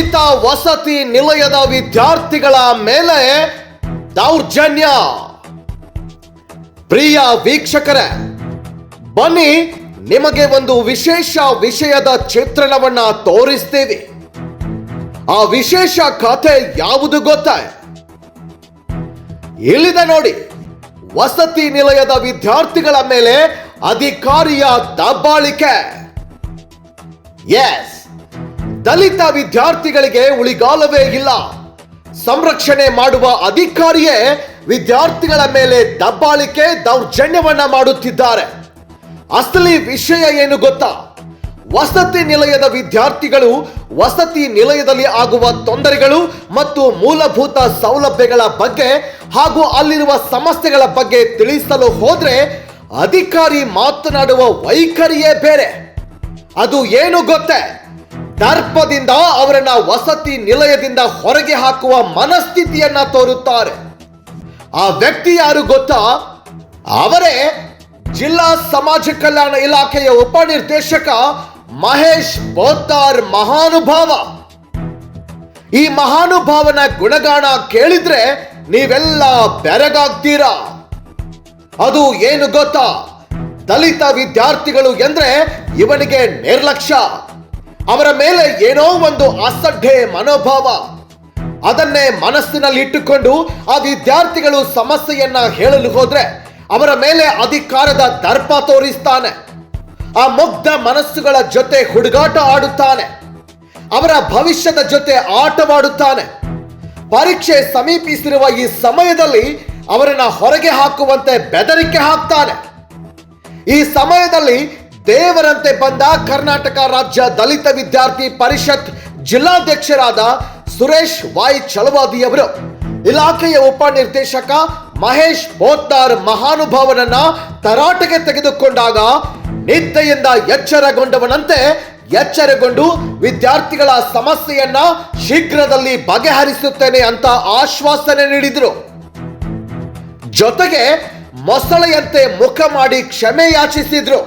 ದಲಿತ ವಸತಿ ನಿಲಯದ ವಿದ್ಯಾರ್ಥಿಗಳ ಮೇಲೆ ದೌರ್ಜನ್ಯ. ಪ್ರಿಯ ವೀಕ್ಷಕರೇ, ಬನ್ನಿ ನಿಮಗೆ ಒಂದು ವಿಶೇಷ ವಿಷಯದ ಚಿತ್ರಣವನ್ನ ತೋರಿಸ್ತೀವಿ. ಆ ವಿಶೇಷ ಕಥೆ ಯಾವುದು ಗೊತ್ತಾ? ಇಲ್ಲಿದೆ ನೋಡಿ, ವಸತಿ ನಿಲಯದ ವಿದ್ಯಾರ್ಥಿಗಳ ಮೇಲೆ ಅಧಿಕಾರಿಯ ದಬ್ಬಾಳಿಕೆ. ಎಸ್ ದಲಿತ ವಿದ್ಯಾರ್ಥಿಗಳಿಗೆ ಉಳಿಗಾಲವೇ ಇಲ್ಲ. ಸಂರಕ್ಷಣೆ ಮಾಡುವ ಅಧಿಕಾರಿಯೇ ವಿದ್ಯಾರ್ಥಿಗಳ ಮೇಲೆ ದಬ್ಬಾಳಿಕೆ ದೌರ್ಜನ್ಯವನ್ನ ಮಾಡುತ್ತಿದ್ದಾರೆ. ಅಸಲಿ ವಿಷಯ ಏನು ಗೊತ್ತಾ? ವಸತಿ ನಿಲಯದ ವಿದ್ಯಾರ್ಥಿಗಳು ವಸತಿ ನಿಲಯದಲ್ಲಿ ಆಗುವ ತೊಂದರೆಗಳು ಮತ್ತು ಮೂಲಭೂತ ಸೌಲಭ್ಯಗಳ ಬಗ್ಗೆ ಹಾಗೂ ಅಲ್ಲಿರುವ ಸಮಸ್ಯೆಗಳ ಬಗ್ಗೆ ತಿಳಿಸಲು ಹೋದ್ರೆ ಅಧಿಕಾರಿ ಮಾತನಾಡುವ ವೈಖರಿಯೇ ಬೇರೆ. ಅದು ಏನು ಗೊತ್ತೇ? ದರ್ಪದಿಂದ ಅವರನ್ನ ವಸತಿ ನಿಲಯದಿಂದ ಹೊರಗೆ ಹಾಕುವ ಮನಸ್ಥಿತಿಯನ್ನ ತೋರುತ್ತಾರೆ. ಆ ವ್ಯಕ್ತಿ ಯಾರು ಗೊತ್ತಾ? ಅವರೇ ಜಿಲ್ಲಾ ಸಮಾಜ ಕಲ್ಯಾಣ ಇಲಾಖೆಯ ಉಪನಿರ್ದೇಶಕ ಮಹೇಶ್ ಬೋತಾರ್ ಮಹಾನುಭಾವ. ಈ ಮಹಾನುಭಾವನ ಗುಣಗಾನ ಕೇಳಿದ್ರೆ ನೀವೆಲ್ಲ ಬೆರಗಾಗ್ತೀರಾ? ಅದು ಏನು ಗೊತ್ತಾ? ದಲಿತ ವಿದ್ಯಾರ್ಥಿಗಳು ಎಂದ್ರೆ ಇವನಿಗೆ ನಿರ್ಲಕ್ಷ್ಯ. ಅವರ ಮೇಲೆ ಏನೋ ಒಂದು ಅಸಡ್ಡೆ ಮನೋಭಾವ. ಅದನ್ನೇ ಮನಸ್ಸಿನಲ್ಲಿ ಇಟ್ಟುಕೊಂಡು ಆ ವಿದ್ಯಾರ್ಥಿಗಳು ಸಮಸ್ಯೆಯನ್ನ ಹೇಳಲು ಹೋದ್ರೆ ಅವರ ಮೇಲೆ ಅಧಿಕಾರದ ದರ್ಪ ತೋರಿಸ್ತಾನೆ. ಆ ಮುಗ್ಧ ಮನಸ್ಸುಗಳ ಜೊತೆ ಹುಡುಗಾಟ ಆಡುತ್ತಾನೆ. ಅವರ ಭವಿಷ್ಯದ ಜೊತೆ ಆಟವಾಡುತ್ತಾನೆ. ಪರೀಕ್ಷೆ ಸಮೀಪಿಸಿರುವ ಈ ಸಮಯದಲ್ಲಿ ಅವರನ್ನ ಹೊರಗೆ ಹಾಕುವಂತೆ ಬೆದರಿಕೆ ಹಾಕ್ತಾನೆ. ಈ ಸಮಯದಲ್ಲಿ ದೇವರಂತೆ ಬಂದ ಕರ್ನಾಟಕ ರಾಜ್ಯ ದಲಿತ ವಿದ್ಯಾರ್ಥಿ ಪರಿಷತ್ ಜಿಲ್ಲಾಧ್ಯಕ್ಷರಾದ ಸುರೇಶ್ ವಾಯ್ ಚಲವಾದಿಯವರು ಇಲಾಖೆಯ ಉಪನಿರ್ದೇಶಕ ಮಹೇಶ್ ಬೋತ್ತಾರ್ ಮಹಾನುಭಾವನನ್ನ ತರಾಟೆಗೆ ತೆಗೆದುಕೊಂಡಾಗ ನಿದ್ದೆಯಿಂದ ಎಚ್ಚರಗೊಂಡವನಂತೆ ಎಚ್ಚರಗೊಂಡು ವಿದ್ಯಾರ್ಥಿಗಳ ಸಮಸ್ಯೆಯನ್ನ ಶೀಘ್ರದಲ್ಲಿ ಬಗೆಹರಿಸುತ್ತೇನೆ ಅಂತ ಆಶ್ವಾಸನೆ ನೀಡಿದರು. ಜೊತೆಗೆ ಮೊಸಳೆಯಂತೆ ಮುಖ ಮಾಡಿ ಕ್ಷಮೆ ಯಾಚಿಸಿದ್ರು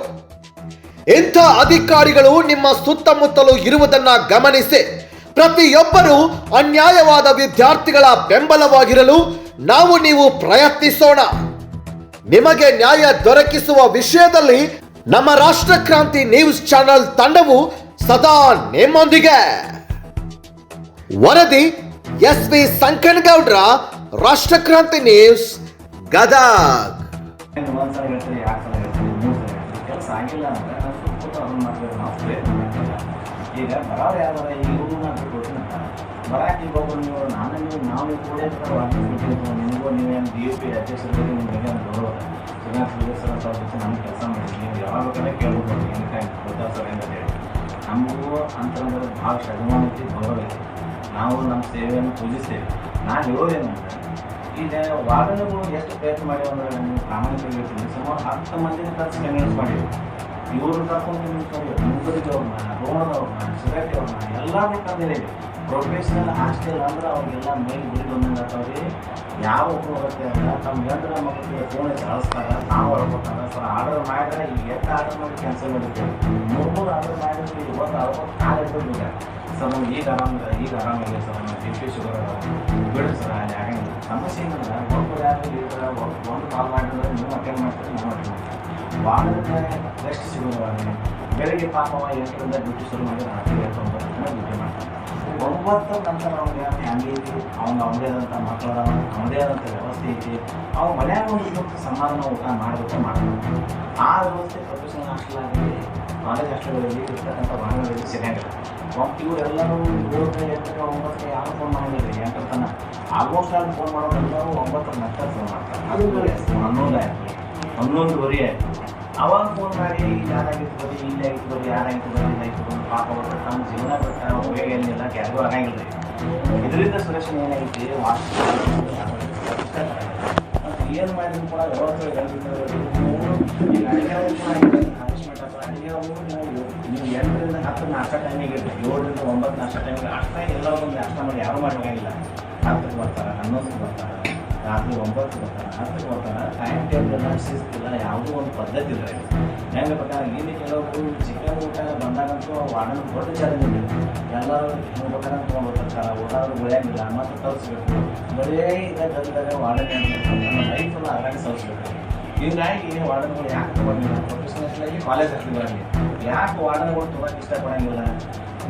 ಇಂಥ ಅಧಿಕಾರಿಗಳು ನಿಮ್ಮ ಸುತ್ತಮುತ್ತಲು ಇರುವುದನ್ನ ಗಮನಿಸಿ, ಪ್ರತಿಯೊಬ್ಬರೂ ಅನ್ಯಾಯವಾದ ವಿದ್ಯಾರ್ಥಿಗಳ ಬೆಂಬಲವಾಗಿರಲು ನಾವು ನೀವು ಪ್ರಯತ್ನಿಸೋಣ. ನಿಮಗೆ ನ್ಯಾಯ ದೊರಕಿಸುವ ವಿಷಯದಲ್ಲಿ ನಮ್ಮ ರಾಷ್ಟ್ರ ಕ್ರಾಂತಿ ನ್ಯೂಸ್ ಚಾನೆಲ್ ತಂಡವು ಸದಾ ನಿಮ್ಮೊಂದಿಗೆ. ವರದಿ S V Sankanagoudra Rashtrakranti news, Gadag. ನಿಮಗೂ ನೀವೇನು ಡಿ ಯು ಪಿ ನಿಮಗೆ ಗೌರವ ಶ್ರೀನಾಥ್ ಸರ್ ಕೆಲಸ ಮಾಡಿದ್ವಿ ನೀವು ಯಾವಾಗ ಕೇಳ್ಬೋದು ಸರ್ ಅಂತ ಹೇಳಿ ನಮಗೂ ಅಂತಂದ್ರೆ ಭಾಳ ಐತಿ ನಾವು ನಮ್ಮ ಸೇವೆಯನ್ನು ಪೂಜಿಸ್ತೇವೆ ನಾನು ಹೇಳೋದೇನಂದ್ರೆ ಈಗ ವಾದನಗಳು ಎಷ್ಟು ಪ್ರಯತ್ನ ಮಾಡಿ ಅಂದ್ರೆ ನೀವು ಪ್ರಾಮಾಣಿಕವಾಗಿ ಸುಮಾರು ಹತ್ತು ಮಂದಿನ ಕರೆಸಿ ಕನ್ವಿನ್ಸ್ ಮಾಡಿವಿ ಇವ್ರನ್ನ ಕರ್ಕೊಂಡು ಮುಂಬರಿಗೆ ಅವ್ರನ್ನ ರೋಣದವ್ರನ್ನ ಸಿಗಟ್ಟಿ ಅವ್ರನ್ನ ಎಲ್ಲರೂ ತಂದಿದ್ದೀವಿ ಪ್ರೊಫೆಷನಲ್ ಹಾಸ್ಟೆಲ್ ಅಂದ್ರೆ ಅವ್ರಿಗೆಲ್ಲ ಮೈಲ್ ಬಿಡಿ ಬಂದಂಗೆ ಆಗ್ತಾವ್ರಿ ಯಾವ ಹೋಗುತ್ತೆ ಅಲ್ಲ ತಮ್ಮ ಯಂತ್ರ ಮಕ್ಕಳಿಗೆ ಫೋನ್ ಕಳಿಸ್ತಾರೆ. ನಾವು ಹೊರಕೊಟ್ಟಾರ ಸರ್, ಆರ್ಡರ್ ಮಾಡಿದ್ರೆ ಈಗ ಎಷ್ಟು ಆರ್ಡರ್ ಮಾಡಿ ಕ್ಯಾನ್ಸಲ್ ಮಾಡಿದ್ದೇವೆ ಮೂರು ಆರ್ಡರ್ ಮಾಡಿದ್ರೆ ಇವತ್ತು ಅರವತ್ತು ಕಾಲೇಜ್ ಇಟ್ಟಿರ್ಬೇಕು ಸರ್, ನಮ್ಗೆ ಈಗ ಆರಾಮ ಈಗ ಆರಾಮಿಲ್ಲ ಸರ್. ನಮ್ಮ ಬಿ ಪಿ ಶುಗರ್ ಬಿಡ್ರಿ ಸರ್ ಅಲ್ಲಿ ಆಗಂಗಿಲ್ಲ ಸಮಸ್ಯೆ ಏನಂದ್ರೆ ಒಬ್ಬರು ಯಾರು ಒಬ್ಬ- ಒಂದು ಕಾಲ್ ಮಾಡಿದ್ರೆ ನೀವು ಅಟೆಂಡ್ ಮಾಡ್ತೀರಿ, ನಾವು ಅಟೆಂಡ್ ಮಾಡ್ತೀವಿ. ವಾರಕ್ಕೆ ರೆಸ್ಟ್ ಸಿಗೋದು ಬೆಳಗ್ಗೆ ಪಾಪ ಎಂಟರಿಂದ ಡ್ಯೂಟಿ ಶುರು ಮಾಡಿದ್ರೆ ಒಂಬತ್ತು ತನಕ ಡ್ಯೂಟಿ ಮಾಡ್ತಾನೆ. ಒಂಬತ್ತರ ನಂತರ ಅವ್ನಿಗೆ ಫ್ಯಾಮಿಲಿ ಐತಿ ಅವ್ನ ಅವನದೇ ಆದಂಥ ಮಕ್ಕಳ ಅವನದೇ ಆದಂಥ ವ್ಯವಸ್ಥೆ ಐತಿ ಅವ್ನ ಮನ್ಯಾಗ ಒಂದು ಇವತ್ತು ಸಮಾಧಾನ ಊಟ ಮಾಡಬೇಕು ಮಾಡಬೇಕು ಆ ವ್ಯವಸ್ಥೆ ಪ್ರೊಫೆಷನಲ್ ಹಾಸ್ಟೆಲ್ ಆಗಲಿ ಕಾಲೇಜ್ ಹಾಸ್ಟೆಲ್ಗಳಲ್ಲಿ ಇರ್ತಕ್ಕಂಥ ವಾಹನಗಳಲ್ಲಿ ಸರಿಯಾಗಿಲ್ಲ ಇವರೆಲ್ಲರೂ ಏಳು ಎಂಟಕ್ಕೆ ಒಂಬತ್ತಕ್ಕೆ ಯಾರು ಫೋನ್ ಮಾಡೋದಿಲ್ಲ ಎಂಟರ ತನಕ. ಆಲ್ಮೋಸ್ಟ್ ಆಗಿ ಫೋನ್ ಮಾಡೋದೆಲ್ಲರೂ ಒಂಬತ್ತರ ನಂತರ ಫೋನ್ ಮಾಡ್ತಾರೆ. ಅದು ಹನ್ನೊಂದು ಆಯ್ತು. ಹನ್ನೊಂದುವರೆ ಆಯ್ತು. ಅವಾಗ ಫೋನ್ ಮಾಡಿ ಯಾರಾಗಿರ್ಬೋದು ಇಲ್ಲಿ ಆಗಿತ್ತು ಬರೀ ಯಾರಾಗಿತ್ತು ಬರೀ ಇಲ್ಲ ಆಯ್ತು ಬಂದು ಪಾಪ ಅವರು ತಮ್ಮ ಜೀವನ ಬಿಟ್ಟು ಉಪಯೋಗಿಲ್ಲ ಯಾರಿಗೂ ಆಗಂಗಿಲ್ಲ ರೀ ಇದರಿಂದ ಸುರೇಶನ್ ಏನೈತಿ ಏನು ಮಾಡಿದ್ರು ಕೂಡ ವ್ಯವಸ್ಥೆ ನೀವು ಎಂಟರಿಂದ ಹತ್ತು ನಾಷ್ಟ ಟೈಮಿಗೆ ಇರ್ತೀವಿ ಏಳರಿಂದ ಒಂಬತ್ತು ನಾಷ್ಟ ಟೈಮಿಗೆ ಅಷ್ಟೇ ಎಲ್ಲ ಒಂದು ನಾಷ್ಟ ಮಾಡಿ ಯಾರು ಮಾಡೋಂಗಿಲ್ಲ ಹತ್ತಕ್ಕೆ ಬರ್ತಾರೆ ಹನ್ನೊಂದಕ್ಕೆ ಬರ್ತಾರೆ ರಾತ್ರಿ ಒಂಬತ್ತು ಬರ್ತಾರೆ ರಾತ್ರಿ ಬರ್ತಾರೆ ಟೈಮ್ ಟೇಬಲ್ ಶಿಸ್ತಿಲ್ಲ ಯಾವುದೂ ಒಂದು ಪದ್ಧತಿ ಇಲ್ಲ ಇಲ್ಲಿ. ಹೆಂಗೆ ಬೇಕಾದ್ರೆ ಇಲ್ಲಿ ಕೆಲವೊಬ್ಬರು ಚಿಕನ್ ಊಟ ಬಂದಾಗಂತೂ ವಾರ್ಡನ್ ದೊಡ್ಡ ಚಾಲೆಂಜ್ ಇದೆ ಎಲ್ಲರೂ ಹೆಂಗೆ ಬೇಕಾದ್ರೆ ತರಿಸ್ಬೇಕು ಬರೇ ಇದ ಗದ್ದಲ ವಾರ್ಡನ್ ನಮ್ಮ ಲೈಫನ್ನ ಅದ್ರಾಗ ಸರಿಸ್ಬೇಕು ಹಿಂಗಾಗಿ ವಾರ್ಡನ್ಗಳು ಯಾಕೆ ತೊಗೊಂಡಿಲ್ಲ ಪ್ರೊಫೆಷನಲ್ಲಾಗಿ ಕಾಲೇಜ್ ಹಾಕಿದ್ರಲ್ಲಿ ಯಾಕೆ ವಾರ್ಡನ್ಗಳು ತೊಗೊಳಕ್ಕೆ ಇಷ್ಟಪಡೋಂಗಿಲ್ಲ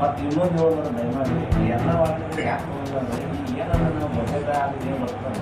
ಮತ್ತು ಇನ್ನೊಂದು ಹೇಳೋದು ದಯಮಾಡಿ ಎಲ್ಲ ವಾರ್ಡನ್ಗಳು ಯಾಕೆ ತೊಗೊಂಡಿಲ್ಲ ಅಂದರೆ ಏನಾದರೂ ನಾವು ಬಜೆಟ್ ಆಗಿದೆ ಏನು ಬರ್ತದೆ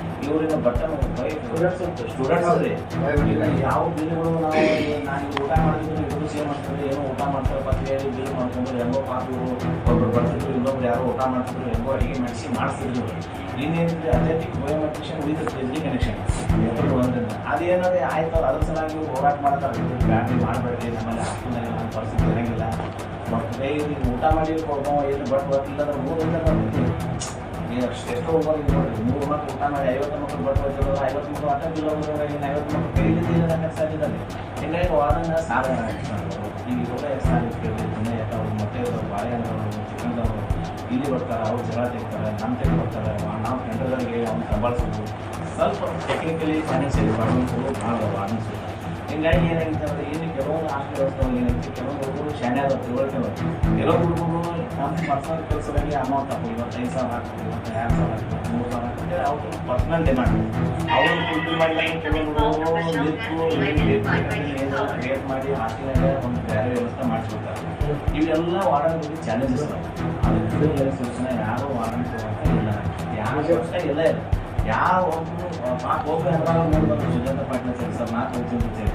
ಇವರಿನ ಬಟನ್ ಸ್ಟೂಡೆಂಟ್ಸ್ ಸ್ಟೂಡೆಂಟ್ಸ್ ಯಾವ ಬಿಲ್ಗಳು ನಾವು ನಾನು ಊಟ ಮಾಡಿದ್ರು ಇವರು ಸೇಮ್ ಮಾಡ್ತಾರೆ ಏನೋ ಊಟ ಮಾಡ್ತಾರೆ ಹೇಳಿ ಬಿಲ್ ಮಾಡ್ಕೊಂಡು ಹೆಂಗೋ ಪಾತ್ರರು ಒಬ್ರು ಬರ್ತಿದ್ರು ಇನ್ನೊಬ್ರು ಯಾರೋ ಊಟ ಮಾಡ್ತಿದ್ರು ಹೆಂಗೋ ಅಡಿಗೆ ಮೆಣಸಿ ಮಾಡಿಸ್ತಿದ್ರು. ಇನ್ನೇನಿದ್ರೆ athletic biometrician with treasury connection ಎಲ್ಲರೂ ಒಂದರಿಂದ ಅದೇನಾದ್ರೆ ಆಯ್ತು ಅದ್ರ ಸಲಾಗಿ ಇವ್ರು ಹೋರಾಟ ಮಾಡ್ತಾರೆ. ಬ್ಯಾಟ್ರಿ ಮಾಡಬೇಡ್ರಿ ನಮ್ಮಲ್ಲಿ ಹಾಸ್ಟೆಲ್ನಾಗ ನಮ್ಮ ಪರಿಸ್ಥಿತಿ ಇರಂಗಿಲ್ಲ. ಮತ್ತು ನೀವು ಊಟ ಮಾಡಿ ಕೊಡ್ಬೋ ಏನು ಬಟ್ ಬರ್ತಿಲ್ಲ ಅಂದ್ರೆ ಮೂರಿಂದ ಬರ್ತೀವಿ ಈಗ ಎಷ್ಟೋ ಹೋಗಿ ನೋಡಿರಿ ಮೂರು ಮಕ್ಕಳು ಊಟ ಮಾಡಿ, ಐವತ್ತು ಮಕ್ಕಳು ಹೋಗ್ತಿರೋದು ಐವತ್ತು ಮಕ್ಕಳು ಆಟ ಬಿಲ್ ಹೋಗೋದ್ರಾಗ ಇನ್ನು ಐವತ್ತು ಮಕ್ಕಳು ಕೈಲಿದ್ದ ನನಗೆ ಸಾಧ್ಯದಲ್ಲಿ ಹಿಂಗಾಗಿ ವಾರನ ಸಾಲ ಈಗ ಇವೆಲ್ಲ ಸಾಲ ಕೇಳಿ ದಿನ ಯಾಕೆ ಮೊಟ್ಟೆ ಇರೋದು ಬಾಳೆಹಣ್ಣು ಚಿಕನ್ದವರು ಇಲ್ಲಿ ಬರ್ತಾರೆ, ಅವ್ರು ಜಗಳ ತೆಗಿತಾರೆ ನಮ್ಮ ತೆಗೆ ಬರ್ತಾರೆ ನಾವು ಟೆಂಡರ್ಗಳಿಗೆ ಅವ್ನು ಸಂಭಾಳಿಸೋದು ಸ್ವಲ್ಪ ಟೆಕ್ನಿಕಲಿ ಫೈನಾನ್ಷಿಯಲಿ ಪ್ರಾಬ್ಲಮ್ಸ್ಗಳು ಭಾಳ ವಾರ್ನಿಸ್ ಹಿಂಗಾಗಿ ಏನಾಗಿತ್ತು ಅಂದರೆ ಏನು ಕೆಲವೊಂದು ಆಸ್ತಿ ಏನಾಗಿತ್ತು? ಕೆಲವೊಂದು ಹುಡುಗರು ಶಾಣೆ ಅದ ತಿಳುವಳಿಕೆ ಹುಡುಗರು ನಮ್ಮ ಪರ್ಸನಲ್ ಕೆಲಸದಲ್ಲಿ ಅಮೌಂಟ್ ಹಾಕಿ ಇವತ್ತೈದು ಸಾವಿರ ಹಾಕ್ತೀವಿ ಇವತ್ತು ಎರಡು ಸಾವಿರ ಹಾಕ್ತೀವಿ ಮೂರು ಸಾವಿರ ಹಾಕಿ ಅವ್ರು ಪರ್ಸನಲ್ ಡಿಮಾಂಡ್ ಅವರು ಫುಲ್ಫಿಲ್ ಮಾಡಿದಾಗ ಕೆಲವೊಂದು ಕ್ರಿಯೇಟ್ ಮಾಡಿ ಹಾಸ್ಟೆಲ್ನಾಗ ಒಂದು ಬೇರೆ ವ್ಯವಸ್ಥೆ ಮಾಡಿಸ್ಕೊಡ್ತಾರೆ. ಇವೆಲ್ಲ ವಾರ್ಡನ್ಗಳಿಗೆ ಚಾಲೆಂಜಸ್ ಅದಕ್ಕೆ ಸೂಚನೆ, ಯಾರು ವಾರ್ಡನ್ ಇಲ್ಲ. ಯಾವ ವ್ಯವಸ್ಥೆ ಇಲ್ಲ. ಇದೆ ಯಾವ ಒಬ್ಬರು ಪಾಪ ಹೋಗಿ ಅದ್ರಾಗ ನೋಡ್ಬೇಕು ಸುಜಾತ ಪಾಟ್ಲ ಸರಿ ಸರ್ ನಾಲ್ಕು ಹೋಗ್ತೀನಿ ಅಂತೇಳಿ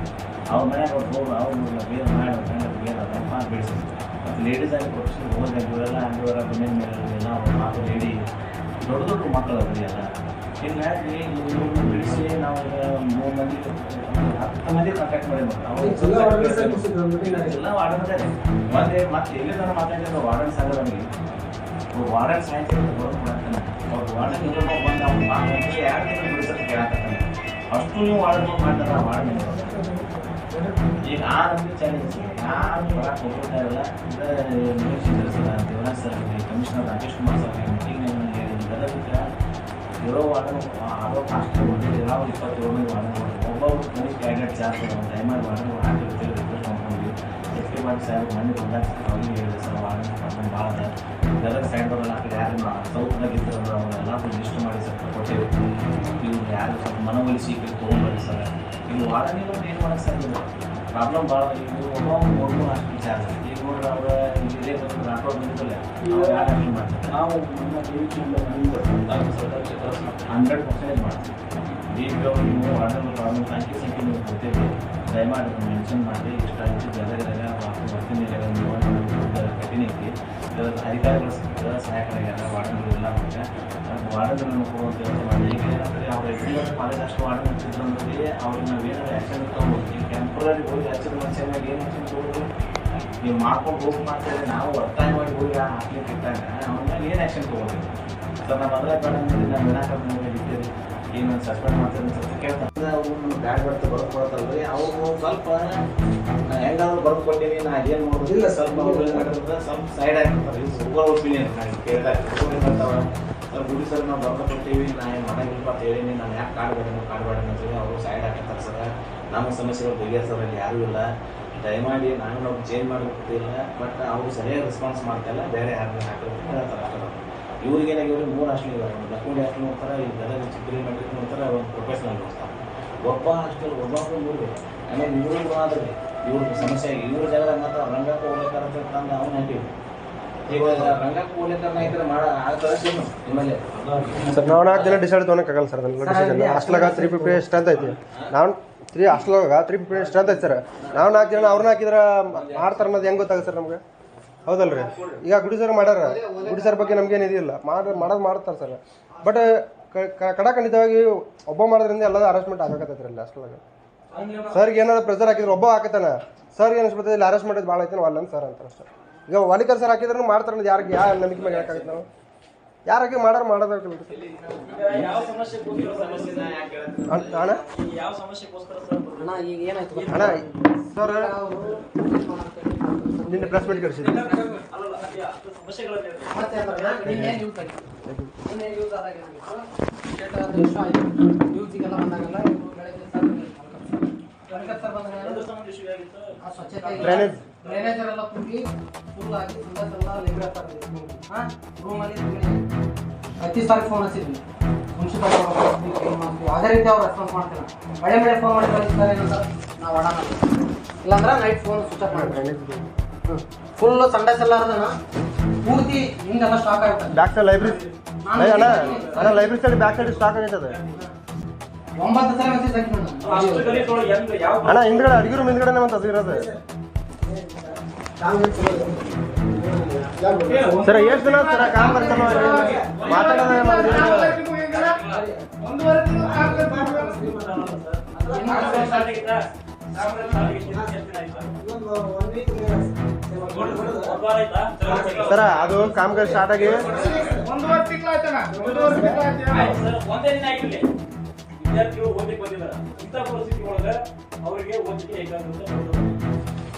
ಅವ್ರ ಮನ್ಯಾಗ ಅವ್ರು ಹೋಗಿ ಅವ್ರು ಬೇರೆ ಮಾಡಿ ಅವ್ರ ಬೇರೆ ಬಿಡಿಸಿ ಮತ್ತು ಲೇಡೀಸ್ ಆಗಿ ಪ್ರೊಫೆಷನ್ ಹೋಗಿ ಇವರೆಲ್ಲ ಅಂಡರ್ವೇರ ಬಂದಿನ ಮೇಲೆ ಎಲ್ಲ ಅವ್ರ ಮಾತು ಲೇಡಿ ದೊಡ್ಡ ದೊಡ್ಡ ಮಕ್ಕಳು ಅದ್ರಿ ಎಲ್ಲ. ಹಿಂಗಾಗಿ ಇವ್ರನ್ನ ಬಿಡಿಸಿ ನಾವು ಮೂರು ಮಂದಿ ಹತ್ತು ಮಂದಿ ಕಾಂಟ್ಯಾಕ್ಟ್ ಎಲ್ಲ ಮತ್ತೆ ಮತ್ತೆ ಎಲ್ಲಿ ತನಕ ಮಾತಾಡಿದ್ರೆ ವಾರ್ಡನ್ ಸಂಘ ನಮಗೆ. ವಾರ್ಡನ್ ಸಾಹಿತ್ಯ ಬರೋದು ಮಾಡ್ತಾನೆ ಅವ್ರು ವಾರ್ಡನ್ ಇರೋ ಬಂದು ಅವ್ನು ಮಾತಾಡಿ ಎರಡು ತಿಂಗಳು ಬಿಡಿಸೋದು ಕೇಳಾಕತ್ತಾನೆ ಅಷ್ಟು ನೀವು ವಾರ್ಡನ್ ಮಾಡ್ತಾರೆ ವಾರ್ಡನ್ ಈಗ ಆ ನಮಗೆ ಚಾಲೆಂಜಸ್ ಯಾರು ಬರಕ್ಕೆ ಹೋಗ್ತಾ ಇಲ್ಲ ನ್ಯೂಸ್ ಸರ್ ದೇವರಾಜ್ ಸರ್ ಆಗಲಿ ಕಮಿಷನರ್ ರಾಜೇಶ್ ಕುಮಾರ್ ಸರ್ ಆಗಲಿ ಮೀಟಿಂಗ್ ಗದಗ ಇರೋ ವಾರ್ಡನ್ ಆರೋ ಕಾಸ್ಟ್ ಹೊಂದಿದೆ ನಾವು ಇಪ್ಪತ್ತೇಳು ಮಂದಿ ವಾರ್ಡನ್ ಒಬ್ಬೊಬ್ರು ಪೊಲೀಸ್ ಕ್ಯಾಬಿನೆಟ್ ಚಾರ್ಜ್ ದಯಮಾಡಿ ವಾರ್ಡನ್ ಹಾಕಿರ್ತೀವಿ ರಿಕ್ವೆಸ್ಟ್ ಮಾಡ್ಕೊಂಡ್ವಿ ಎಸ್ ಸರ್ ಮಣ್ಣು ಬಂದಾಗ ಅವ್ರಿಗೆ ಹೇಳಿದೆ ಸರ್ ವಾರ್ಡನ್ ಪ್ರಾಬ್ಲಮ್ ಭಾಳ ಅದ ಗದಗ ಸೈಡ್ ಬರಲ್ಲ ಯಾರು ಸೌತ್ನಾಗಿದ್ದರು ಅವನ್ನೆಲ್ಲ ಲಿಸ್ಟ್ ಮಾಡಿ ಸರ್ ಕೊಟ್ಟೇವೆ ಇವ್ರು ಯಾರು ಸ್ವಲ್ಪ ಮನವೊಲಿಸಿ ಈ ಕಡೆ ತೊಗೊಂಡ್ಬರ್ರಿ ಸರ್ ಇವು ವಾರ್ಡನಿಗಳು ಏನು ಮಾಡಕ್ಕೆ ಸಾಧ್ಯ ಪ್ರಾಬ್ಲಮ್ ಭಾಳ ಇವು ಒಬ್ಬ ಮೂರು ಮೂರು ಜಾಸ್ತಿ ಈಗ ನೋಡ್ರಿ ಅವ್ರ ಇಲ್ಲೇ ಬಂದು ನಾಟೋ ಬಂದಿದ್ದಲ್ಲ ಅವ್ರು ಯಾರು ಮಾಡ್ತಾರೆ ನಾವು ಹಂಡ್ರೆಡ್ ಪರ್ಸೆಂಟೇಜ್ ಮಾಡ್ತೀವಿ ಈಗ ನೀವು ವಾರ್ಡನ್ ಪ್ರಾಬ್ಲಮ್ ಸಂಖ್ಯೆ ಸಂಖ್ಯೆ ನೀವು ಕೊಡ್ತೀವಿ ದಯಮಾಡಿ ಮೆನ್ಷನ್ ಮಾಡಿ ಇಷ್ಟ ಆಯ್ತು ಗದಗದಾಗ ವಾಸ್ತು ಬರ್ತೀನಿ ಕಠಿಣ ಐತಿ ಅಧಿಕಾರಿಗಳು ಸಹಾಯಕರಾಗ್ಯಾರ ವಾರ್ಡನ್ಗಳು ಎಲ್ಲ ಮತ್ತೆ ವಾರ್ಡನ್ಗಳನ್ನು ಕೊಡುವಂಥ ವ್ಯವಸ್ಥೆ ಮಾಡಿ ಈಗ ಏನಾಗ್ತದೆ ಅವ್ರ ಎಕ್ಸಿಲೆಂಟ್ ಕಾಲೇಜ್ ಅಷ್ಟು ವಾರ್ಡನ್ ಇರ್ತಿದ್ರು ಅಂದ್ರೆ ಅವ್ರಿಗೆ ನಾವು ಏನಾದ್ರು ಆ್ಯಕ್ಷನ್ ತೊಗೊಬೋದು ಟೆಂಪ್ರರಿ ಹೋಗಿ ಹಚ್ಚಿದ ಮನುಷ್ಯನಾಗ ಏನು ಆ್ಯಕ್ಷನ್ ನೀವು ಮಾಡ್ಕೊಂಡು ಹೋಗಿ ಮಾಡ್ತಾರೆ ನಾವು ಒತ್ತಾಯ ಮಾಡಿ ಹೋಗಿ ಹಾಕ್ಲಿಕ್ಕೆ ಇಟ್ಟಾಗ ಅವನ್ನ ಏನು ಆ್ಯಕ್ಷನ್ ತೊಗೊಳ್ಬೇಕು ಸರ್ ನಮ್ಮ ಮೊದಲೇ ಬೇಡ ನಾವು ಇದ್ದೀರಿ ಏನು ಸಸ್ಪೆಂಡ್ ಮಾಡ್ತೀನಿ ಅಂತ ಕೇಳ್ತಾರೆ ಅವ್ರು ಬ್ಯಾಡ್ ಬರ್ತಾ ಬರ್ದು ಕೊಡ್ತಾರಲ್ರಿ ಅವ್ರು ಸ್ವಲ್ಪ ಹೆಂಗಾದ್ರು ಬರ್ದು ಕೊಟ್ಟೀನಿ ನಾ ಅದೇನು ಮಾಡೋದಿಲ್ಲ ಸ್ವಲ್ಪ ಸ್ವಲ್ಪ ಸೈಡ್ ಆಗಿರ್ತಾರೆ ಓವರ್ ಒಪಿನಿಯನ್ ನಾನು ಕೇಳಿದಾಗ ಬರ್ತಾವ ಸರ್ ಗುಡಿ ಸರ್ ನಾವು ಬರ್ದು ಕೊಟ್ಟೀವಿ ನಾ ಏನು ಮಾಡಂಗಿಲ್ಲಪ್ಪ ಅಂತ ಹೇಳೀನಿ. ನಾನು ಯಾಕೆ ಕಾಡ್ಬೇಡ ಕಾಡಬೇಡ ಅಂತ ಅಂತೇಳಿ ಅವರು ಸೈಡ್ ಹಾಕಿರ್ತಾರೆ ಸರ್. ನಮ್ಮ ಸಮಸ್ಯೆಗಳು ಬಗೆಹರಿಸೋದ್ರಲ್ಲಿ ಯಾರೂ ಇಲ್ಲ. ದಯಮಾಡಿ ನಾನು ನಾವು ಚೇಂಜ್ ಮಾಡಬೇಕಿಲ್ಲ ಬಟ್ ಅವರು ಸರಿಯಾಗಿ ರೆಸ್ಪಾನ್ಸ್ ಮಾಡ್ತಾಯಿಲ್ಲ ಬೇರೆ ಯಾರನ್ನ ಹಾಕಿದ್ರೆ ಹೇಳ್ತಾರೆ ಅಷ್ಟೇ ಇವ್ರಿಗೆ ಏನಾಗಿವ್ರಿ ಮೂರು ಹಾಸ್ಟೆಲ್ ಒಂದು ಲಕ್ಷ್ಮಿ ಹಾಸ್ಟೆಲ್ ನೋಡ್ತಾರೆ ಈ ಗದಗ ಚಿಕ್ಕರಿ ಮೆಟ್ರಿಕ್ ನೋಡ್ತಾರೆ ಒಂದು ಪ್ರೊಫೆಷನಲ್ ನೋಡ್ತಾರೆ ಒಬ್ಬ ಹಾಸ್ಟೆಲ್ ಒಬ್ಬೊಬ್ಬರು ಮೂರು ಆಮೇಲೆ ಮೂರು ಆದರೆ ಇವ್ರಿಗೆ ಸಮಸ್ಯೆ ಇವ್ರ ಜಾಗ ಮಾತ್ರ ರಂಗಕ್ಕೆ ಅಂತ ತಂದು ಅವ್ನು ಮಾಡ ಸಿಮ್ ನಿಮ್ಮಲ್ಲಿ ಸರ್ ನಾವು ನಾಲ್ಕು ದಿನ ಡಿಸೈಡ್ ತೊಗೊಳಕ್ಕಾಗಲ್ಲ ಸರ್ ಅದನ್ನೆಲ್ಲ ಡಿಸಿಷನ್ ಹಾಸ್ಟೆಲಾಗ ತ್ರೀ ಫಿಫ್ಟಿ ಸ್ಟ್ರೆಂತ್ ಐತಿ. ನಾವು ತ್ರೀ ಹಾಸ್ಟೆಲಾಗ ತ್ರೀ ಫಿಫ್ಟಿ ಸ್ಟ್ರೆಂತ್ ಐತಿ ಸರ್. ನಾವು ನಾಲ್ಕು ಜನ ಅವ್ರನ್ನ ಹಾಕಿದ್ರೆ ಮಾಡ್ತಾರೆ ಅನ್ನೋದು ಹೆಂಗೆ ಗೊತ್ತಾಗುತ್ತೆ ಸರ್ ನಮಗೆ? ಹೌದಲ್ರಿ. ಈಗ ಗುಡಿ ಸರ್ ಮಾಡ್ಯಾರ. ಗುಡಿ ಸರ್ ಬಗ್ಗೆ ನಮ್ಗೇನು ಇದಿಲ್ಲ. ಮಾಡಿ ಮಾಡೋದು ಮಾಡ್ತಾರೆ ಸರ್. ಬಟ್ ಕಡಾಖಂಡಿತವಾಗಿ ಒಬ್ಬ ಮಾಡೋದ್ರಿಂದ ಎಲ್ಲ ಅರೆಸ್ಟ್ಮೆಂಟ್ ಆಗಕತ್ತೈತ್ರಿ ಅಲ್ಲಿ ಸರ್ ಸರ್ಗೆ ಏನಾದ್ರು ಪ್ರೆಸರ್ ಹಾಕಿದ್ರೆ ಒಬ್ಬ ಹಾಕತ್ತಾನ? ಸರ್ ಏನು ಅನ್ಸ್ಬಿಡ್ತದೆ ಇಲ್ಲಿ ಅರೆಸ್ಟ್ ಮಾಡೋದು ಭಾಳ ಐತೆ ಅಲ್ಲ ಸರ್ ಅಂತಾರೆ ಸರ್ ಈಗ ವಾಲಿಕರ್ ಸರ್ ಹಾಕಿದ್ರೆ ಮಾಡ್ತಾರೆ ಅನ್ನೋದು ಯಾರಿಗೆ ಯಾವ ನಂಬಿಕೆ ಮೇಲೆ ಹೇಳಕ್ಕಾಗತ್ತೆ ನಾವು? ಯಾರಾಗಿ ಮಾಡಾರ ಮಾಡೋದಾಗಲ್ಲ? ಅಣ್ಣ ಯಾವ ಸಮಸ್ಯೆಗೋಸ್ಕರ ಸರ್ ಅಣ್ಣ ಈಗ ಏನಾಯ್ತು? ಅಣ್ಣ ಸರ್ ನಿನ್ನೆ ಪ್ರೆಸ್ ಮೀಟ್ ಕಳಿಸಿದ್ದೆ. ಎಲ್ಲ ತುಂಬಿ ಫುಲ್ ಆಗಿ ಸಂಡಸ್ ಎಲ್ಲ ಲಿಂಗ ಹಾಂ ರೂಮಲ್ಲಿ ಪ್ರತಿ ಸಾರಿ ಫೋನ್ ಹಚ್ಚಿದ್ವಿ. ಮುನ್ಸಿಪಲ್ ಅದೇ ರೀತಿ ಅವ್ರು ರೆಸ್ಪಾನ್ಸ್ ಮಾಡ್ತಾರೆ. ಮಳೆ ಮಳೆ ಫೋನ್ ಮಾಡಿ ಕಳಿಸ್ತಾರೆ ಏನಂತ ನಾವು ಇಲ್ಲಾಂದ್ರೆ ನೈಟ್ ಫೋನ್ ಸ್ವಿಚ್ ಆಫ್ ಮಾಡ್ತಾರೆ ಫುಲ್ ಸಂಡಸ್ ಎಲ್ಲ ಪೂರ್ತಿ ಹಿಂಗೆಲ್ಲ ಸ್ಟಾಕ್ ಆಗುತ್ತೆ. ಬ್ಯಾಕ್ ಸೈಡ್ ಲೈಬ್ರರಿ ಅಣ್ಣ ಅಣ್ಣ library side back side stock ಆಗೈತೆ ಅದು ಒಂಬತ್ತು ಸಲ ಮೆಸೇಜ್ ಅಣ್ಣ ಹಿಂದ್ಗಡೆ ಅಡಿಗೆ ರೂಮ್ ಹಿಂದ್ಗಡೆ ಮತ್ತೆ ಅದು ಇರೋದು. ಸರ್ ಎಷ್ಟು ದಿನ ಸರ ಕಾಮ್ ಬರ್ತಾನ ಮಾತಾಡೋದ ಸರ ಅದು ಕಾಮಗಾರಿ ಸ್ಟಾರ್ಟ್ ಆಗಿ ಒಂದೇ ದಿನ ಆಗಿರ್ಲಿ ವಿದ್ಯಾರ್ಥಿಗಳು ಬಂದಿದ್ದಾರೆ. ಇಂಥ ಪರಿಸ್ಥಿತಿ ಒಳಗೆ ಅವರಿಗೆ ಏಕಾಗ್ರತೆ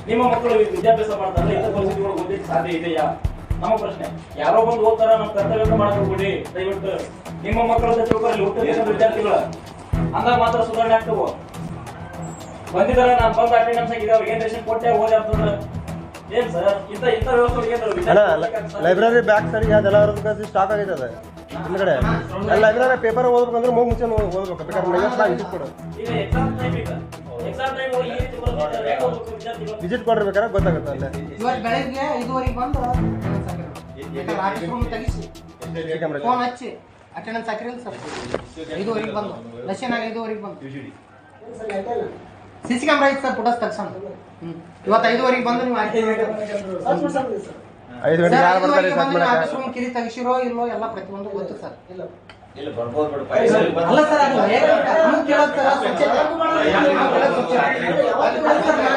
ನಿಮ್ಮ ಮಕ್ಕಳು ವಿದ್ಯಾಭ್ಯಾಸ ಮಾಡ್ತಾರೆ ಇಂಥ ಪರಿಸ್ಥಿತಿ ಒಳಗೆ ಓದಲಿಕ್ಕೆ ಸಾಧ್ಯ ಇದೆಯಾ? ನಮ್ಮ ಪ್ರಶ್ನೆ. ಯಾರೋ ಬಂದು ಓದ್ತಾರ ನಮ್ಮ ಕರ್ತವ್ಯ ಮಾಡಿ ದಯವಿಟ್ಟು ನಿಮ್ಮ ಮಕ್ಕಳ ತಿಳ್ಕೊಳ್ಳಿ ಹುಟ್ಟಿದ ವಿದ್ಯಾರ್ಥಿಗಳ ಅಂದಾಗ ಮಾತ್ರ ಸುಧಾರಣೆ ಆಗ್ತವು ಬಂದಿದ್ದಾರೆ ನಾನು ಬಂದು ಅಟೆಂಡೆನ್ಸ್ ಆಗಿದೆ ಅವ್ರಿಗೆ ಏನ್ ರೇಷನ್ ಕೊಟ್ಟೆ ಓದಿ ಅಂತಂದ್ರೆ ಅಣ್ಣ ಲೈಬ್ರರಿ ಬ್ಯಾಕ್ ಸೈಡ್ಗೆ ಅದೆಲ್ಲ ಇರೋದಕ್ಕೆ ಸ್ಟಾಕ್ ಆಗೈತೆ ಅದು. ಹಿಂದ್ಗಡೆ. ಲೈಬ್ರರಿ ಪೇಪರ್ ಓದ್ಬೇಕಂದ್ರೆ ಮೂಗ್ ಮುಂಚೆ ಓದ್ಬೇಕು. ಬೇಕಾದ್ರೆ ನನಗೆ ವಿಸಿಟ್ ಕೊಡು. ಬೇಕಾದ್ರೆ ಎಕ್ಸಾಮ್ ಟೈಮ್ ಈಗ. ಎಕ್ಸಾಮ್ ಟೈಮ್ ಈ ರೀತಿ ಬರ್ತಿದ್ದಾರೆ ಹೆಂಗ್ ಓದ್ಬೇಕು ವಿದ್ಯಾರ್ಥಿಗಳು? ವಿಸಿಟ್ ಗೊತ್ತಾಗುತ್ತೆ ಅಲ್ಲೇ. ಫೋನ್ ಹಚ್ಚಿ. Attendance ಹಾಕಿರಲ್ಲ sir. ಐದುವರೆಗೆ ಬಂದು. ಲಕ್ಷನಾಗ ಐದುವರೆಗೆ ಬಂದು. ಸಿ ಸಿ ಕ್ಯಾಮ್ರಾ ಐತೆ ಸರ್ ಫೋಟೋಸ್ ತಗ್ಸೋಣ ಇವತ್ತು ಐದುವರೆಗೆ ಬಂದು ನೀವು ಆಯ್ಕೆ ಐದು ಗಂಟೆ ಯಾರು ಬರ್ತಾರೆ ಸೆಟ್ ಮಾಡಕ್ಕೆ ಆಫೀಸ್ ರೂಮ್ ಕಿರಿ ತೆಗಿಸಿರೋ ಇಲ್ಲೋ ಎಲ್ಲ ಪ್ರತಿಯೊಂದು ಗೊತ್ತು ಸರ್. ಇಲ್ಲ. ಬರ್ಬೋದು ಬಿಡು. ಪೈಸೆ ಅಲ್ಲ ಸರ್ ಅದು ಹೇಗೆ ನಮ್ಗೆ ಕೇಳೋದು ಸರ್ ಸ್ವಚ್ಛತೆ. ನಮ್ಗೆ ಕೇಳೋದು ಸ್ವಚ್ಛತೆ. ಅಲ್ಲ ಸರ್, ನಾ-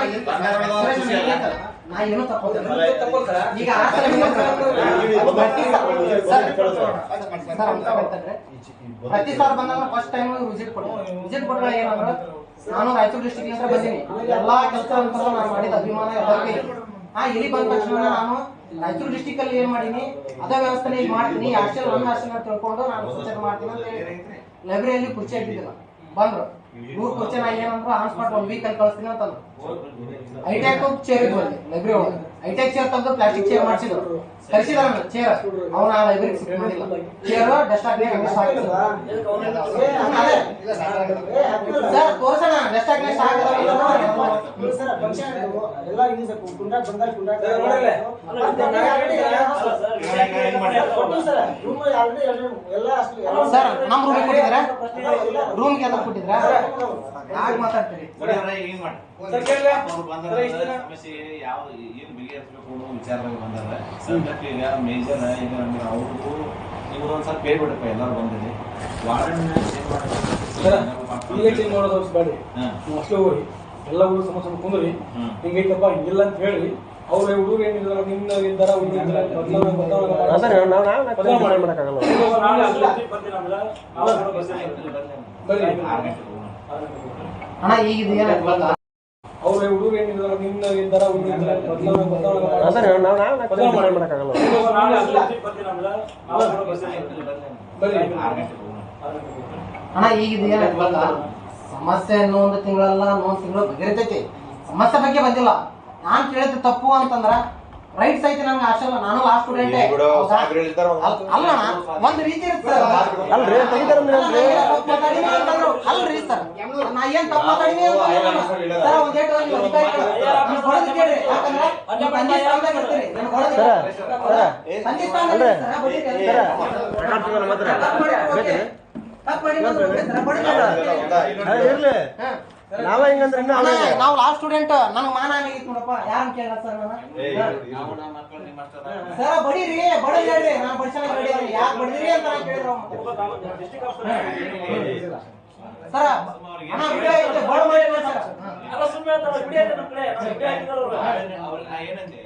ನಾ ಏನೂ ತಪ್ಪಲ್ಲ. ಈಗ ಆ ಸಲ ನೀವು ಸರ್, ಸರ್, ಅಂತ ಹೇಳ್ತಾರೆ. ಪ್ರತಿ ಸಾರ್ ಬಂದಾಗ ಫಸ್ಟ್ ಟೈಮ್ ವಿಸಿಟ್ ಕೊಡ್ತಾರೆ. ವಿಸಿಟ್ ಕೊಟ್ಟರೆ ಏನಂದ್ರೆ ನಾನು ರಾಯಚೂರು ಡಿಸ್ಟಿಕ್ ಹತ್ರ ಬಂದೀನಿ ಎಲ್ಲಾ ಕೆಲಸ ನಾನು ಮಾಡಿದ ಅಭಿಮಾನ ಎಲ್ಲರಿಗೂ ಇಲ್ಲಿ ಬಂದ ತಕ್ಷಣ ನಾನು ರಾಯಚೂರು ಡಿಸ್ಟಿಕ್ ಅಲ್ಲಿ ಏನ್ ಮಾಡೀನಿ ಅದ ವ್ಯವಸ್ಥೆ ಇಲ್ಲಿ ಮಾಡ್ತೀನಿ ಹಾಸ್ಟೆಲ್ ಒಂದು ಹಾಸ್ಟೆಲ್ ಅಂತ ತಿಳ್ಕೊಂಡು ನಾನು ಸೂಚನೆ ಮಾಡ್ತೀನಿ ಅಂತ ಹೇಳಿ ಲೈಬ್ರರಿಯಲ್ಲಿ ಕುರ್ಚಿ ಹಾಕಿದ್ದಿಲ್ಲ ಬಂದ್ರು ನೂರು ಕುರ್ಚಿ ನಾ ಏನಂದ್ರೆ ಆನ್ ಸ್ಪಾಟ್ ಒಂದ್ ವೀಕ್ ಅಲ್ಲಿ ಕಳಿಸ್ತೀನಿ ಅಂತ ಐಟ್ಯಾಕ್ ಚೇರ್ ಇದ್ವಲ್ಲಿ ಲೈಬ್ರರಿ ಒಳಗೆ ಐಟ್ಯಾಕ್ ಚೇರ್ ತಂದು ಪ್ಲಾಸ್ಟಿಕ್ ಚೇರ್ ಮಾಡಿಸಿದ್ರು ಚೇರ್. ಅವನ ಆ ಮಾಡಿಲ್ಲ ಚೇರ್ ಡಸ್ಟ್ ಹಾಕಿ ಸರ್ ತೋರ್ಸೋಣ ಡಸ್ಟ್ ಹಾಕಿ ಸರ್ ನಮ್ಮ ರೂಮಿಗೆ ಎಲ್ಲ ಕೊಟ್ಟಿದ್ರ ಆಗ ಮಾತಾಡ್ತೀರಿ. ಹಿಂಗ್ ಬಂದಾರ ಯಾವ ಏನು ಬಿಗಿ ಅನ್ನೋ ವಿಚಾರದಾಗ ಬಂದಾರ ಸದ್ಯಕ್ಕೆ ಈಗ ಮೇಜರ್ ಈಗ ನಮಗೆ ಅವ್ರದ್ದು ನೀವು ಒಂದ್ ಸ್ವಲ್ಪ ಹೇಳ್ಬಿಡಪ್ಪ ಎಲ್ಲರೂ ಬಂದಿದೆ ವಾರ್ಡನ್ ಇಲ್ಲೇ ಚೇಂಜ್ ಮಾಡೋದು ಬೇಡಿ ಹಾಂ ಅಷ್ಟೇ ಹೋಗಿ ಎಲ್ಲ ಊರು ಸಮ ಸಮ ಕುಂದ್ರಿ. ಹಿಂಗೈತಪ್ಪ ಹಿಂಗಿಲ್ಲ ಅಂತ ಹೇಳಿ ಅವ್ರ ಹುಡುಗರು ಏನಿಲ್ಲ ಇದ್ದಾರ ಬದಲಾವಣೆ ಮಾಡೋಕ್ಕಾಗಲ್ಲ ಅಣ್ಣ ಈಗ? ಅವ್ರ ಹುಡುಗರು ಏನಿಲ್ಲ ನಿನ್ನ ಇದ್ದಾರ ಹುಡುಗ ಅಣ್ಣ ಈಗ? ಸಮಸ್ಯೆ ಇನ್ನೊಂದು ಒಂದು ತಿಂಗಳಲ್ಲ ಇನ್ನೊಂದು ತಿಂಗಳು ಬಗೆಹರಿತೈತಿ ಸಮಸ್ಯೆ ಬಗ್ಗೆ ಬಂದಿಲ್ಲ. ನಾನ್ ಕೇಳಿದ್ದು ತಪ್ಪು ಅಂತಂದ್ರ ರೈಟ್ಸ್ ಐತೆ ನಮ್ಗೆ ಆಶಲ್ಲ ನಾನು ಲಾಸ್ಟ್ ಸ್ಟೂಡೆಂಟ್ ಅಲ್ಲ ಒಂದ್ ರೀತಿ ಇರುತ್ತೆ ಅಲ್ರಿ ಮಾತಾಡಿನಿ ಸರ್. ನಾ ಏನ್ ತಪ್ಪು ಮಾತಾಡಿನಿ ಅಂತ ಸರ್ ಒಂದ್ ಏಟು ಹೊಡೆದು ಕೇಳ್ರಿ. ಯಾಕಂದ್ರೆ ತಂದೆ ಸ್ಥಾನದಾಗ ಇರ್ತೀರಿ. ಹೊಡೆದು ತಂದೆ ತಪ್ಪು ಮಾಡಿ? ತಪ್ಪು ಮಾಡಿ. ಇರ್ಲಿ ಹಾ. ನಾವ ಹಿಂಗಂದ್ರೆ ಅಣ್ಣ, ನಾವು ಲಾಸ್ಟ್ ಸ್ಟೂಡೆಂಟ್ ನನಗೆ ಮಾನ ಆಗಿತ್ತು ನೋಡಪ್ಪ. ಯಾರನ್ನ ಕೇಳ ಸರ್ ನಾನು? ಸರ್. ಬಡೀರಿ ಬಡದ್ ಹೇಳ್ರಿ. ನಾನು ಬಡಿಸಲ್ಲ ಯಾಕೆ ಬಡಿದ್ರಿ ಅಂತ ನಾನು ಕೇಳಿದ್ರು ಸರ್. ಅಣ್ಣ ವಿಡಿಯೋ ಐತೆ. ಬಡ ಮಾಡಿ ಸರ್? ಹಾ. ಸುಮ್ಮನೆ ಹೇಳ್ತಾರೆ ವಿಡಿಯೋ ಇದೆ ನಮ್ಮ ಕಡೆ. ನಮ್ಮ ವಿಡಿಯೋ ಹಾಕಿದ್ದಾರೆ ಅವ್ರು. ಅವ್ರಿಗೆ ನಾ ಏನಂದೆ?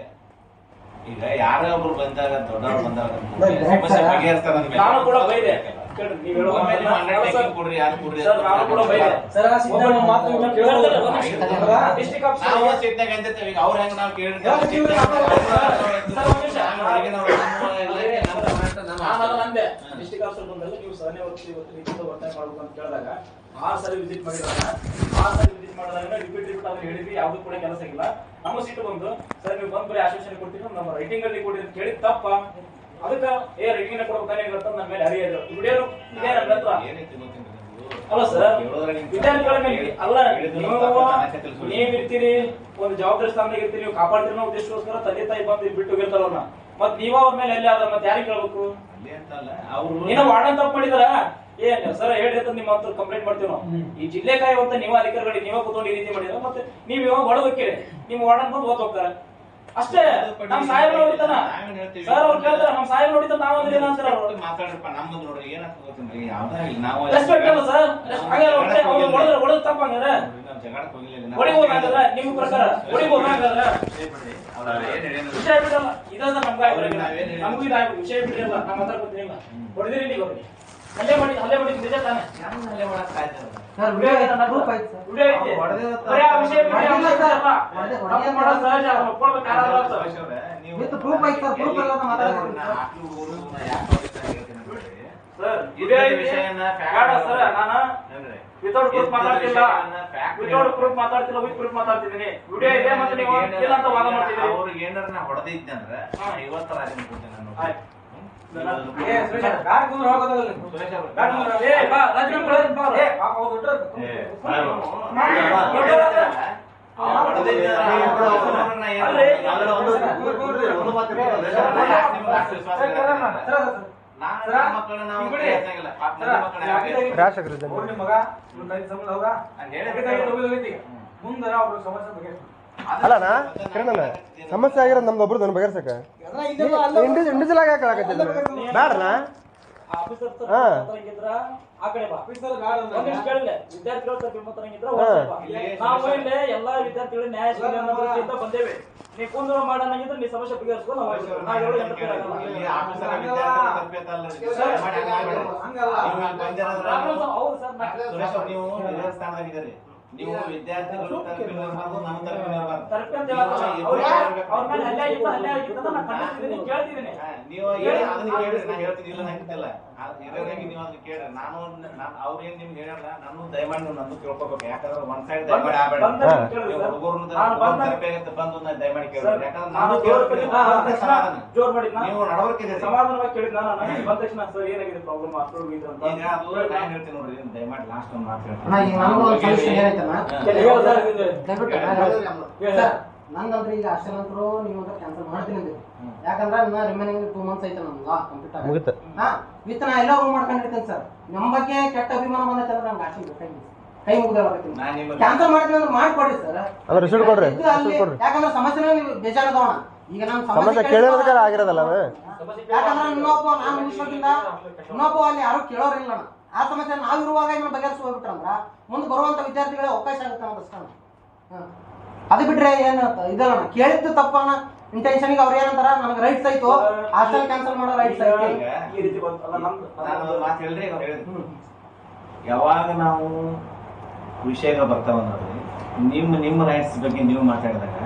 ಈಗ ಯಾರೋ ಒಬ್ರು ಬಂದಾಗ ದೊಡ್ಡವ್ರು ಬಂದಾಗ ಸಮಸ್ಯೆ ಬಗೆಹರಿಸ್ತಾರೆ ನಾನು ಕೂಡ ಬೈದೆ. ಡಿಸ್ಟಿಕ್ ಆಫೀಸರ್ ಬಂದಲ್ಲ ನೀವು ಸಹನೆ ವರ್ತಿ ರೀತಿಯಿಂದ ವರ್ತನೆ ಮಾಡ್ಬೇಕು ಅಂತ ಕೇಳಿದಾಗ ಆರು ಸಾರಿ ವಿಸಿಟ್ ಮಾಡಿದಾಗ ಆರು ಸರಿ ವಿಸಿಟ್ ಮಾಡಿದಾಗ ಅವ್ರು ಹೇಳಿದ್ವಿ. ಯಾವ್ದು ಕೂಡ ಕೆಲಸ ಇಲ್ಲ. ನಮ್ಮ ಸೀಟ್ ಬಂದು ಸರ್ ನೀವು ಬಂದ್ ಬರೀ ಆಶ್ವಾಸನೆ ಕೊಡ್ತೀವಿ ನಮ್ಮ ರೈಟಿಂಗ್ ಅಲ್ಲಿ ಕೊಡಿ ಅಂತ ಕೇಳಿ ತಪ್ಪ. ಅದಕ್ಕೆ ಏ ರೈಟಿಂಗ್ ಕೊಡ್ಬೇಕಾನೆ ಅಂತ ನನ್ನ ಮೇಲೆ ಹರಿಯೋದು ವಿಡಿಯೋ ಇದೆ ನನ್ನ ಹತ್ರ? ಅಲ್ಲ ಸರ್ ವಿದ್ಯಾರ್ಥಿಗಳ ಮೇಲೆ ಅಲ್ಲ ನೀವು ಇರ್ತೀರಿ ಒಂದು ಜವಾಬ್ದಾರಿ ಸ್ಥಾನದಾಗ ಇರ್ತೀರಿ ನೀವು ಕಾಪಾಡ್ತೀರಿ ಅನ್ನೋ ಉದ್ದೇಶಕ್ಕೋಸ್ಕರ ತಂದೆ ತಾಯಿ ಬಂದು ಬಿಟ್ಟು ಹೋಗಿರ್ತಾರ ಅವ್ರನ್ನ. ಮತ್ ನೀವ ಅವ್ರ ಮೇಲೆ ಎಲ್ಲಿ ಆದ ಮತ್ತೆ ಯಾರಿಗೆ ಕೇಳ್ಬೇಕು ಅಲ್ಲಿ ಅಂತಲ್ಲ ಅವ್ರು ಏನೋ ವಾರ್ಡನ್ ತಪ್ಪು ಮಾಡಿದಾರ? ಏನ್ ಸರ್ ಹೇಳ್ರಿ ಅಂತ ನಿಮ್ಮ ಹತ್ರ ಕಂಪ್ಲೇಂಟ್ ಮಾಡ್ತೀವಿ ನಾವು. ಈ ಜಿಲ್ಲೆ ಕಾಯುವಂತ ನೀವ ಅಧಿಕಾರಿಗಳಿಗೆ ನೀವ ಕೂತ್ಕೊಂಡು ಈ ರೀತಿ ಮಾಡಿದ್ರೆ ಮತ್ತೆ ನೀವು ಇವಾಗ ಒಳಗೆ ನಿಮ್ ನಿಮ್ಮ ವಾರ್ಡನ್ ಬಂದು ಓದ್ ಹೋಗ್ತಾರೆ. ಅಷ್ಟೇ ನಮ್ ನಾವೇನ್ ಹೇಳ್ತೀವಿ? ಸರ್ ಅವ್ರು ಕೇಳ್ತಾರೆ ನಮ್ ಸಾಹೇಬ್ರು ನೋಡಿದ್ರೆ ನಾವ್ ಅಂದ್ರೆ ಏನಂತಾರ ಅವ್ರು? ಮಾತಾಡ್ರಪ್ಪ ನಮ್ಮದು ನೋಡ್ರಿ ಏನಾಗ್ತದೆ ಗೊತ್ತಿಲ್ಲ ಯಾವ್ದಾರ ಇಲ್ಲ ನಾವು ರೆಸ್ಪೆಕ್ಟ್ ಅಲ್ಲ ಸರ್ ಹಾಗಾದ್ರೆ ಹೊಟ್ಟೆ ಅವ್ರು ಹೊಡೆದ್ರೆ ಹೊಡೆದ್ ತಪ್ಪಂಗಾರೆ ನಾವು ಜಗಳಕ್ಕೆ ಹೋಗಿಲ್ಲ ನಾವು- ಹೊಡಿಬೋದು ಹಾಗಾದ್ರೆ ನಿಮ್ಮ ಪ್ರಕಾರ ಹೊಡಿಬೋದು ಹಾಗಾದ್ರೆ. ವಿಷಯ ಬಿಡಲ್ಲ. ನಮ್ಗೆ ವಿಷಯ ಬಿಡಿರಲ್ಲ ನಮ್ಮ ಹತ್ರ ಹೊಡೆದಿರಿ ನೀವು ಅವ್ರಿಗೆ. ಹಲ್ಲೆ ಮಾಡಿ ಹಲ್ಲೆ ಮಾಡಿ ನಿಜ ತಾನೆ? ಹಲ್ಲೆ ಮಾಡಕ್. ಸರ್ ವಿಡಿಯೋ ಐತೆ ಐತೆ ಸರ್ ಐತೆ ಬರೀ ಆ ವಿಷಯ ತಪ್ಪು ಮಾಡೋದು ಸಹಜ ಯಾರಾದ್ರೂ. ನೀವು- ಐತೆ ಸರ್, ಎಲ್ಲ. ಸರ್. ವಿಷಯನ ಬೇಡ ಸರ್ ನಾನು? ವಿತೌಟ್ ಪ್ರೂಫ್ ಮಾತಾಡ್ತಿಲ್ಲ ವಿತೌಟ್ ಪ್ರೂಫ್ ಮಾತಾಡ್ತಿಲ್ಲ ವಿತ್ ಪ್ರೂಫ್ ಮಾತಾಡ್ತಿದ್ದೀನಿ ವಿಡಿಯೋ ಇದೆ ಮತ್ತೆ ನೀವು ಏನಾರ- ಇಲ್ಲ ಅಂತ ವಾದ ಮಾಡ್ತಿದ್ದೀರಿ ಅವ್ರಿಗೆ ಏನಾರ ನಾ ಹೊಡೆದಿದ್ದೆ ಅಂದ್ರೆ ಹಾ. ಇವತ್ತು ರಾಜೀನಾಮೆ ಕೊಡ್ತೀನಿ ನಾನು ಈಗ. ಮುಂದೆ ಅವ್ರ ಸಮಸ್ಯೆ ಬಗ್ಗೆ ಅಲ್ಲಣ್ಣ ಕಿರಣಣ್ಣ ಸಮಸ್ಯೆ ಆಗಿರೋದು ನಮ್ದು ಒಬ್ರದ್ದು ಬಗೆಹರ್ಸಕ ಇಂಡಿವಿಜುವಲ್ ಆಗಿ ಹಾಕಲಾಕತ್ತಿಲ್ಲ ಬೇಡಣ್ಣ. ನಾವು ನೀ ನೀ ನಾವು ವಿದ್ಯಾರ್ಥಿಗಳು. ನೀವು ನಾ- ಅದನ್ನ ಕೇಳ್ರಿ ನಾ ಹೇಳ್ತೀನಿ ಇಲ್ಲ ಹಿರಿಯರಾಗಿ ನೀವು ಅದನ್ನ ಕೇಳ್ರಿ ನಾನು ನಾನು ಅವ್ರೇನ್ ನಿಮ್ಗೆ ಹೇಳಲ್ಲ ನಾನು ದಯಮಾಡಿ ನೀವು ನಂದು ಯಾಕಂದ್ರೆ ಒಂದ್ ಸೈಡ್ ದಯಮಾಡಿ ತರಪಿ ಆಗತ್ತೆ ಬಂದು ದಯಮಾಡಿ ಕೇಳ್ರಿ ಯಾಕಂದ್ರೆ ನಾನು ಕೇಳ್ತೀನಿ. ನೀವು ಸಮಾಧಾನವಾಗಿ ನಾನು ಬಂದ ತಕ್ಷಣ ಸರ್ ಏನಾಗಿದೆ ಪ್ರಾಬ್ಲಮ್ ಅಷ್ಟು ಅಂತ. ಈಗ ಅದು ನಾನು ಹೇಳ್ತೀನಿ ನೋಡ್ರಿ ದಯಮಾಡಿ ಲಾಸ್ಟ್ ಒಂದು ಮಾತು ಅಣ್ಣ, ಈಗ ನಂದಂದ್ರೆ ಅಂತರೂ ನೀವು ಕ್ಯಾನ್ಸಲ್ ಮಾಡ್ತೀನಿ ಅಂದಿರಿ ಯಾಕಂದ್ರೆ ಇನ್ನ ರಿಮೈನಿಂಗ್ ಟೂ ಮಂತ್ಸ್ ಐತೆ ನಮ್ದು ಕಂಪ್ಲೀಟ್ ಆಗಿ ಹಾ ವಿತ್ ನಾ ಎಲ್ಲ ರೂಮ್ ಮಾಡ್ಕೊಂಡಿರ್ತೀನಿ ಸರ್ ನಿಮ್ಮ ಬಗ್ಗೆ ಕೆಟ್ಟ ಅಭಿಮಾನ ಬಂದೈತೆ ಅಂದ್ರೆ ನಂಗೆ ಕೈ ಕ್ಯಾನ್ಸಲ್ ಮಾಡ್ತೀನಿ ಅಂದ್ರೆ ಮಾಡ್ಕೊಡ್ರಿ ಸರ್ ಕೊಡ್ರಿ ಯಾಕಂದ್ರೆ ಸಮಸ್ಯೆ ನೀವು ಬೇಜಾರದವಣ ಈಗ ನಮ್ಮ ಸಮಸ್ಯೆ ಕೇಳಿರೋದಕ್ಕೆ ಆಗಿರೋದಲ್ಲ ಅದು ಯಾಕಂದ್ರೆ ಇನ್ನೊಬ್ಬ ನಾನು ಇನ್ನೊಬ್ಬ ಅಲ್ಲಿ ಯಾರು ಕೇಳೋರಿಲ್ಲ. ಆ ಸಮಸ್ಯೆ ನಾವು ಇರುವಾಗ ಏನು ಬಗೆಹರಿಸಿ ಹೋಗ್ಬಿಟ್ರಂದ್ರ ಮುಂದೆ ಬರುವಂತ ವಿದ್ಯಾರ್ಥಿಗಳಿಗೆ ಅವಕಾಶ ಆಗುತ್ತೆ ಅನ್ನೋದು ಅಷ್ಟೇ ಅದು ಬಿಟ್ರೆ ಏನು ಇದಲ್ಲ. ಕೇಳಿದ್ದು ತಪ್ಪನ್ನ ಇಂಟೆನ್ಷನ್ಗೆ ಅವ್ರು ಏನಂತಾರ? ನಮಗೆ ರೈಟ್ಸ್ ಆಯ್ತು. ಹಾಸ್ಟೆಲ್ ಕ್ಯಾನ್ಸಲ್ ಮಾಡೋ ರೈಟ್ಸ್ ಐತಿ ಈ ರೀತಿ ನಮ್ದು. ನಾನು ಮಾತು ಹೇಳ್ರಿ ಅವ್ರು ಹೇಳಿದ್ರು. ಯಾವಾಗ ನಾವು ವಿಷಯಗಳು ಬರ್ತಾವ ನಿಮ್ಮ ನಿಮ್ಮ ರೈಟ್ಸ್ ಬಗ್ಗೆ ನೀವು ಮಾತಾಡಿದಾಗ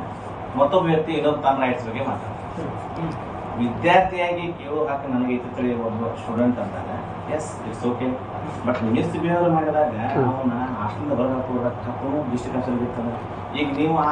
ಮತ್ತೊಬ್ಬ ವ್ಯಕ್ತಿ ಇನ್ನೊಬ್ಬ ತನ್ನ ರೈಟ್ಸ್ ಬಗ್ಗೆ ಮಾತಾಡ್ತಾರೆ ವಿದ್ಯಾರ್ಥಿಯಾಗಿ ಕೇಳೋ ಹಾಕಿ ನನಗೆ ಇತ್ತು ಒಬ್ಬ ಸ್ಟೂಡೆಂಟ್ ಅಂದಾಗ yes it's okay but misbehave ಮಾಡಿದಾಗ ಅವನ ಹಾಸ್ಟೆಲ್ ಹೊರಗೆ ಹಾಕೋದಕ್ಕೆ ಡಿಸ್ಟ್ರಿಕ್ಟ್ ಈಗ ನೀವು ಆ